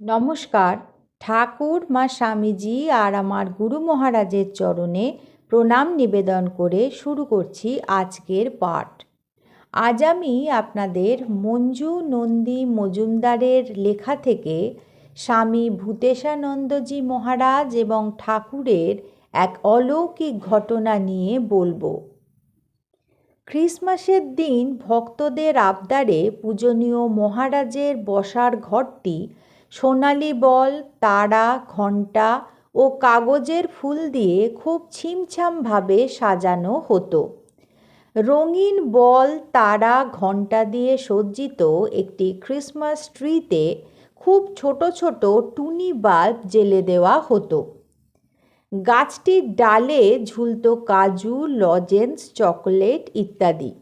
নমস্কার। ঠাকুর, মা স্বামীজি আর আমার গুরু মহারাজের চরণে প্রণাম নিবেদন করে শুরু করছি আজকের পাঠ। আজ আমি আপনাদের মঞ্জু নন্দী মজুমদারের লেখা থেকে স্বামী ভূতেশানন্দজি মহারাজ এবং ঠাকুরের এক অলৌকিক ঘটনা নিয়ে বলব। খ্রিসমাসের দিন ভক্তদের আবদারে পূজনীয় মহারাজের বসার ঘরটি সোনালি বল, তারা, ঘণ্টা ও কাগজের ফুল দিয়ে খুব ছিমছামভাবে সাজানো হতো। রঙিন বল, তারা, ঘণ্টা দিয়ে সজ্জিত একটি ক্রিসমাস ট্রিতে খুব ছোট ছোট টুনি বাল্ব জেলে দেওয়া হতো। গাছটির ডালে ঝুলত কাজু, লজেন্স, চকোলেট ইত্যাদি।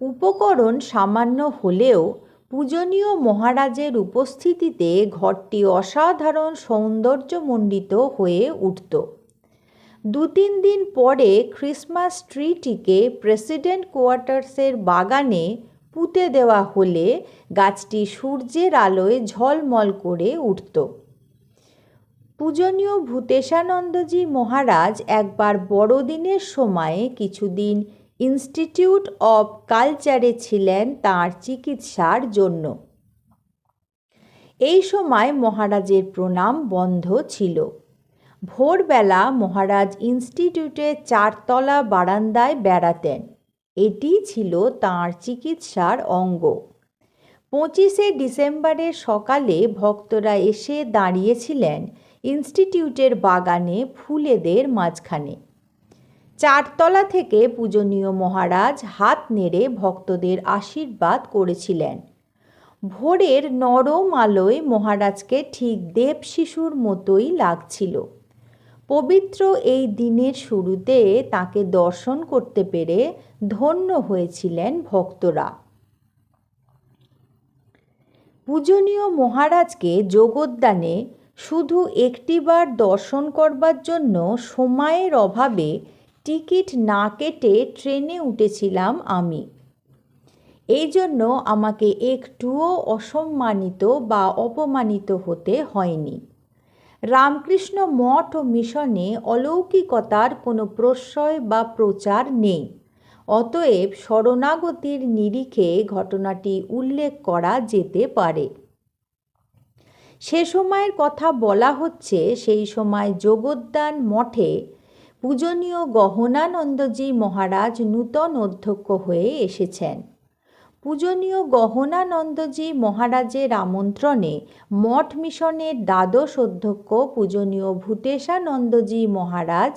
উপকরণ সামান্য হলেও পূজনীয় মহারাজের উপস্থিতিতে ঘরটি অসাধারণ সৌন্দর্যমণ্ডিত হয়ে উঠত। দু তিন দিন পরে ক্রিসমাস ট্রিটিকে প্রেসিডেন্ট কোয়ার্টার্সের বাগানে পুঁতে দেওয়া হলে গাছটি সূর্যের আলোয় ঝলমল করে উঠত। পূজনীয় ভূতেশানন্দজি মহারাজ একবার বড়দিনের সময়ে কিছুদিন ইনস্টিটিউট অব কালচারে ছিলেন তাঁর চিকিৎসার জন্য। এই সময় মহারাজের প্রণাম বন্ধ ছিল। ভোরবেলা মহারাজ ইনস্টিটিউটের চারতলা বারান্দায় বেড়াতেন। এটি ছিল তাঁর চিকিৎসার অঙ্গ। পঁচিশে ডিসেম্বরের সকালে ভক্তরা এসে দাঁড়িয়েছিলেন ইনস্টিটিউটের বাগানে ফুলেদের মাঝখানে। চারতলা থেকে পূজনীয় মহারাজ হাত নেড়ে ভক্তদের আশীর্বাদ করেছিলেন। ভোরের নরম আলোয় মহারাজকে ঠিক দেব শিশুর মতোই লাগছিল। পবিত্র এই দিনের শুরুতে তাকে দর্শন করতে পেরে ধন্য হয়েছিলেন ভক্তরা। পূজনীয় মহারাজকে যোগোদ্যানে শুধু একটিবার দর্শন করবার জন্য সময়ের অভাবে টিকিট না কেটে ট্রেনে উঠেছিলাম আমি। এই জন্য আমাকে একটুও অসম্মানিত বা অপমানিত হতে হয়নি। রামকৃষ্ণ মঠ ও মিশনে অলৌকিকতার কোনো প্রশ্রয় বা প্রচার নেই। অতএব শরণাগতির নিরিখে ঘটনাটি উল্লেখ করা যেতে পারে। সে সময়ের কথা বলা হচ্ছে, সেই সময় যোগোদ্যান মঠে পূজনীয় গহনানন্দজি মহারাজ নূতন অধ্যক্ষ হয়ে এসেছেন। পূজনীয় গহনানন্দজি মহারাজের আমন্ত্রণে মঠ মিশনের দ্বাদশ অধ্যক্ষ পূজনীয় ভূতেশানন্দজি মহারাজ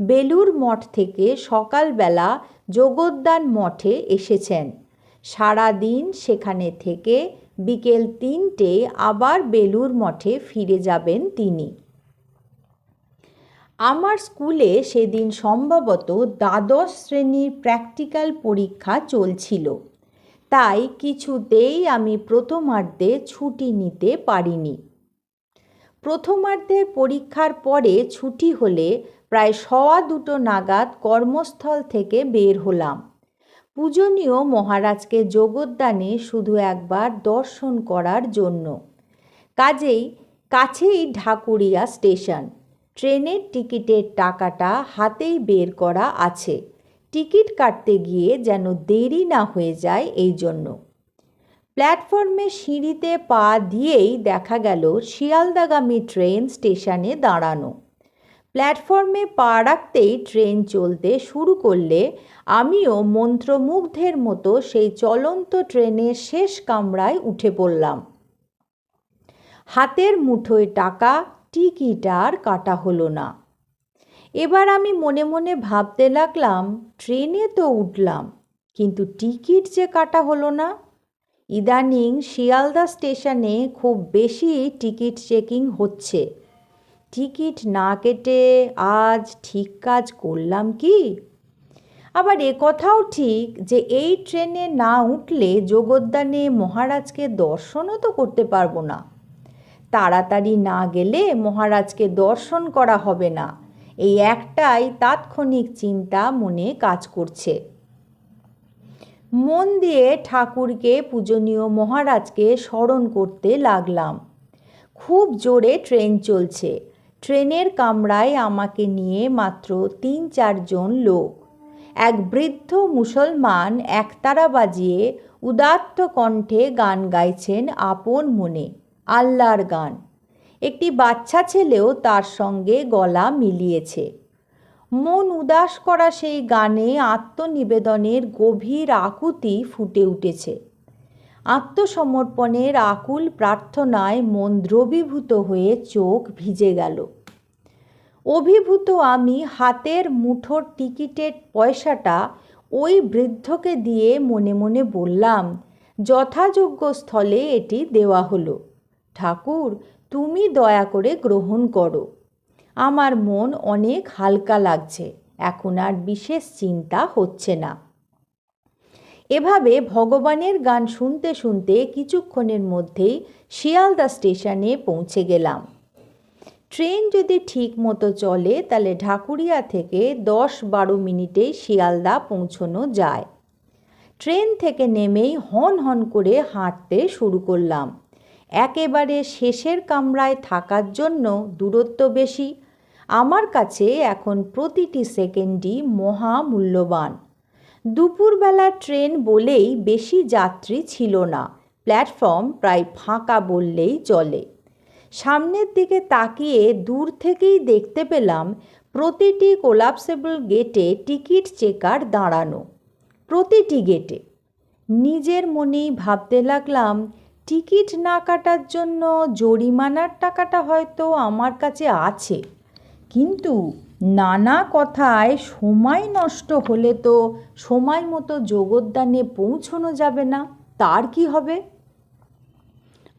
বেলুর মঠ থেকে সকালবেলা যোগোদ্যান মঠে এসেছেন। সারা দিন সেখানে থেকে বিকেল তিনটে আবার বেলুর মঠে ফিরে যাবেন তিনি। আমার স্কুলে সেদিন সম্ভবত দ্বাদশ শ্রেণির প্র্যাকটিক্যাল পরীক্ষা চলছিল। তাই কিছুতেই আমি প্রথমার্ধে ছুটি নিতে পারিনি। প্রথমার্ধের পরীক্ষার পরে ছুটি হলে প্রায় সওয়া দুটো নাগাদ কর্মস্থল থেকে বের হলাম। পূজনীয় মহারাজকে যোগদানে শুধু একবার দর্শন করার জন্য। কাজেই কাছেই ঢাকুরিয়া স্টেশন। ট্রেনের টিকিটের টাকাটা হাতেই বের করা আছে। টিকিট কাটতে গিয়ে যেন দেরি না হয়ে যায় এই জন্য। প্ল্যাটফর্মে সিঁড়িতে পা দিয়েই দেখা গেল শিয়ালদাগামী ট্রেন স্টেশনে দাঁড়ানো। প্ল্যাটফর্মে পা রাখতেই ট্রেন চলতে শুরু করলে আমিও মন্ত্রমুগ্ধের মতো সেই চলন্ত ট্রেনের শেষ কামরায় উঠে পড়লাম। হাতের মুঠোয় টাকা টিকিট আর কাটা হলো না। এবার আমি মনে মনে ভাবতে লাগলাম, ট্রেনে তো উঠলাম, কিন্তু টিকিট যে কাটা হলো না। ইদানিং শিয়ালদা স্টেশনে খুব বেশি টিকিট চেকিং হচ্ছে। টিকিট না কেটে আজ ঠিক কাজ করলাম কি? আবার এ কথাও ঠিক যে এই ট্রেনে না উঠলে যোগোদ্যানে মহারাজকে দর্শনও তো করতে পারব না। তাড়াতাড়ি না গেলে মহারাজকে দর্শন করা হবে না। এই একটাই তাৎক্ষণিক চিন্তা মনে কাজ করছে। মন দিয়ে ঠাকুরকে পূজনীয় মহারাজকে স্মরণ করতে লাগলাম। খুব জোরে ট্রেন চলছে। ট্রেনের কামরায় আমাকে নিয়ে মাত্র তিন চারজন লোক। এক বৃদ্ধ মুসলমান একতারা বাজিয়ে উদাত্ত কণ্ঠে গান গাইছেন আপন মনে। আল্লাহর গান। একটি বাচ্চা ছেলেও তার সঙ্গে গলা মিলিয়েছে। মন উদাস করা সেই গানে আত্মনিবেদনের গভীর আকুতি ফুটে উঠেছে। আত্মসমর্পণের আকুল প্রার্থনায় মন দ্রবীভূত হয়ে চোখ ভিজে গেল। অভিভূত আমি হাতের মুঠোর টিকিটের পয়সাটা ওই বৃদ্ধকে দিয়ে মনে মনে বললাম, যথাযোগ্য স্থলে এটি দেওয়া হলো। ঠাকুর, তুমি দয়া করে গ্রহণ করো। আমার মন অনেক হালকা লাগছে, এখন আর বিশেষ চিন্তা হচ্ছে না। এভাবে ভগবানের গান শুনতে শুনতে কিছুক্ষণের মধ্যেই শিয়ালদা স্টেশনে পৌঁছে গেলাম। ট্রেন যদি ঠিক মতো চলে, তাহলে ঢাকুরিয়া থেকে দশ বারো মিনিটেই শিয়ালদা পৌঁছনো যায়। ট্রেন থেকে নেমেই হন হন করে হাঁটতে শুরু করলাম। একেবারে শেষের কামরায় থাকার জন্য দূরত্ব বেশি। আমার কাছে এখন প্রতিটি সেকেন্ডই মহামূল্যবান। দুপুরবেলা ট্রেন বলেই বেশি যাত্রী ছিল না। প্ল্যাটফর্ম প্রায় ফাঁকা বললেই চলে। সামনের দিকে তাকিয়ে দূর থেকেই দেখতে পেলাম প্রতিটি কোলাপসেবল গেটে টিকিট চেকার দাঁড়ানো। প্রতিটি গেটে। নিজের মনেই ভাবতে লাগলাম টিকিট না কাটার জন্য জরিমানার টাকাটা হয়তো আমার কাছে আছে। কিন্তু নানা কথায় সময় নষ্ট হলে তো সময় মতো যোগদানে পৌঁছনো যাবে না, তার কি হবে?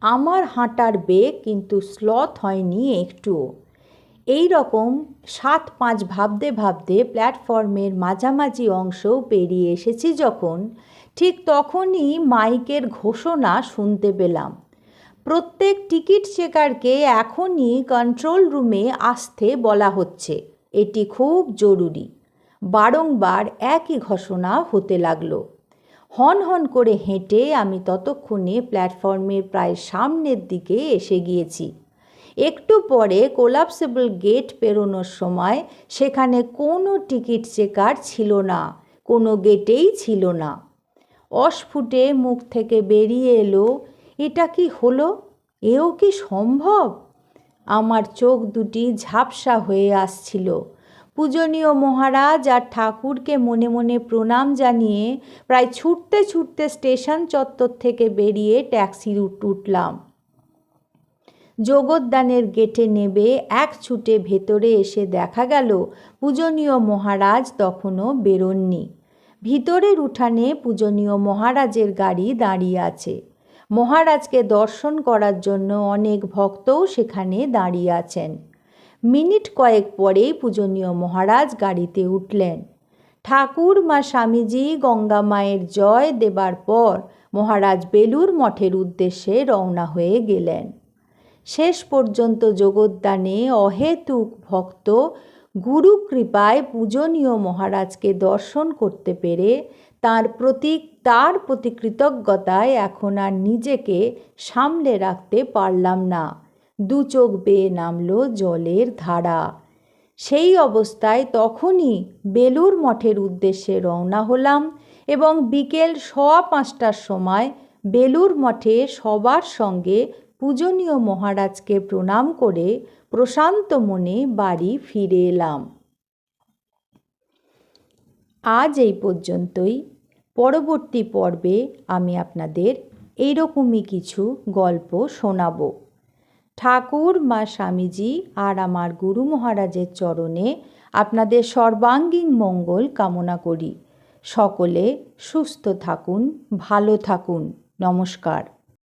আমার হাঁটার বেগ কিন্তু স্লথ হয়নি একটুও। এই রকম সাত পাঁচ ভাবতে ভাবতে প্ল্যাটফর্মের মাঝামাঝি অংশও পেরিয়ে এসেছি যখন ঠিক তখনই মাইকের ঘোষণা শুনতে পেলাম। প্রত্যেক টিকিট চেকারকে এখনই কন্ট্রোল রুমে আসতে বলা হচ্ছে। এটি খুব জরুরি। বারংবার একই ঘোষণা হতে লাগল। হন হন করে হেঁটে আমি ততক্ষণে প্ল্যাটফর্মের প্রায় সামনের দিকে এসে গিয়েছি। একটু পরে কোলাপসেবল গেট পেরোনোর সময় সেখানে কোনো টিকিট চেকার ছিল না, কোনো গেটেই ছিল না। অস্ফুটে মুখ থেকে বেরিয়ে এলো, এটা কি হলো? এও কি সম্ভব? আমার চোখ দুটি ঝাপসা হয়ে আসছিল। পূজনীয় মহারাজ আর ঠাকুরকে মনে মনে প্রণাম জানিয়ে প্রায় ছুটতে ছুটতে স্টেশন চত্বর থেকে বেরিয়ে ট্যাক্সি উঠলাম। যোগদানের গেটে নেবে এক ছুটে ভেতরে এসে দেখা গেল, পূজনীয় মহারাজ তখনও বেরোননি। ভিতরের উঠানে পূজনীয় মহারাজের গাড়ি দাঁড়িয়ে আছে। মহারাজকে দর্শন করার জন্য অনেক ভক্তও সেখানে দাঁড়িয়ে আছেন। মিনিট কয়েক পরেই পূজনীয় মহারাজ গাড়িতে উঠলেন। ঠাকুর মা স্বামীজি গঙ্গা মায়ের জয় দেবার পর মহারাজ বেলুর মঠের উদ্দেশ্যে রওনা হয়ে গেলেন। শেষ পর্যন্ত জগদ্দানে অহেতুক ভক্ত গুরু কৃপায় পূজনীয় মহারাজকে দর্শন করতে পেরে তার প্রতি তার প্রতি কৃতজ্ঞতায় এখন আর নিজেকে সামলে রাখতে পারলাম না। দু চোখ বেয়ে নামল জলের ধারা। সেই অবস্থায় তখনই বেলুর মঠের উদ্দেশ্যে রওনা হলাম এবং বিকেল সোয়া পাঁচটার সময় বেলুর মঠে সবার সঙ্গে পূজনীয় মহারাজকে প্রণাম করে প্রশান্ত মনে বাড়ি ফিরে এলাম। আজ এই পর্যন্তই। পরবর্তী পর্বে আমি আপনাদের এইরকমই কিছু গল্প শোনাব। ঠাকুর, মা স্বামীজি আর আমার গুরু মহারাজের চরণে আপনাদের সর্বাঙ্গীন মঙ্গল কামনা করি। সকলে সুস্থ থাকুন, ভালো থাকুন। নমস্কার।